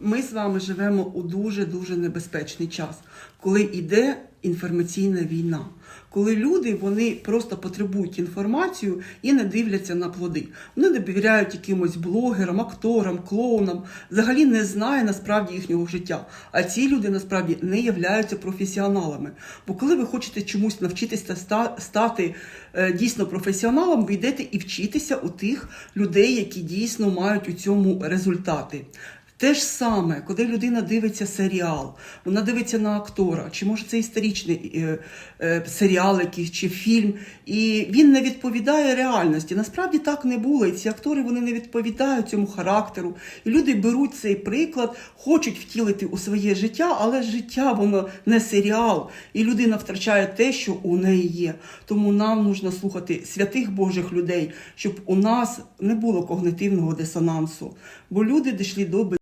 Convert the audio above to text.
Ми з вами живемо у дуже дуже небезпечний час, коли йде інформаційна війна, коли люди вони просто потребують інформацію і не дивляться на плоди. Вони довіряють якимось блогерам, акторам, клоунам, взагалі не знає насправді їхнього життя. А ці люди насправді не являються професіоналами. Бо коли ви хочете чомусь навчитися ста- стати е, дійсно професіоналом, ви йдете і вчитися у тих людей, які дійсно мають у цьому результати. Те ж саме, коли людина дивиться серіал, вона дивиться на актора, чи може це історичний е, е, серіал якийсь чи фільм, і він не відповідає реальності. Насправді так не було. І ці актори вони не відповідають цьому характеру. І люди беруть цей приклад, хочуть втілити у своє життя, але життя воно не серіал, і людина втрачає те, що у неї є. Тому нам нужно слухати святих Божих людей, щоб у нас не було когнитивного дисонансу. Бо люди дійшли до